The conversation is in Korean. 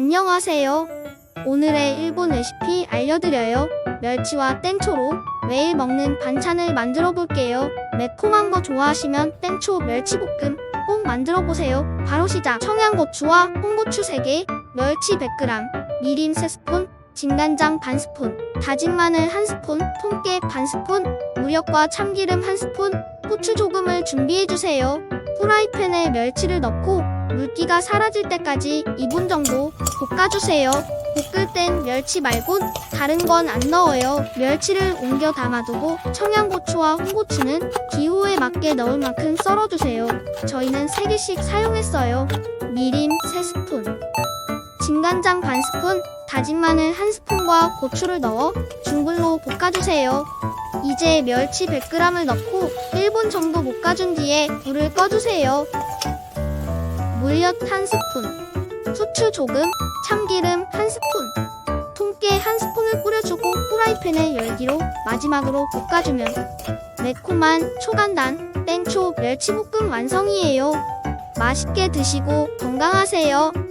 안녕하세요. 오늘의 일본 레시피 알려드려요. 멸치와 땡초로 매일 먹는 반찬을 만들어 볼게요. 매콤한 거 좋아하시면 땡초 멸치볶음 꼭 만들어 보세요. 바로 시작. 청양고추와 홍고추 3개, 멸치 100g, 미림 3스푼, 진간장 반 스푼, 다진 마늘 1스푼, 통깨 반 스푼, 무력과 참기름 1스푼, 후추 조금을 준비해 주세요. 프라이팬에 멸치를 넣고 물기가 사라질 때까지 2분 정도 볶아주세요. 볶을 땐 멸치 말곤 다른 건 안 넣어요. 멸치를 옮겨 담아두고 청양고추와 홍고추는 기호에 맞게 넣을 만큼 썰어주세요. 저희는 3개씩 사용했어요. 미림 3스푼, 진간장 반 스푼, 다진 마늘 1스푼과 고추를 넣어 중불로 볶아주세요. 이제 멸치 100g을 넣고 1분 정도 볶아준 뒤에 불을 꺼주세요. 물엿 1스푼, 후추 조금, 참기름 1스푼, 통깨 1스푼을 뿌려주고 프라이팬에 열기로 마지막으로 볶아주면 매콤한 초간단 땡초 멸치볶음 완성이에요. 맛있게 드시고 건강하세요.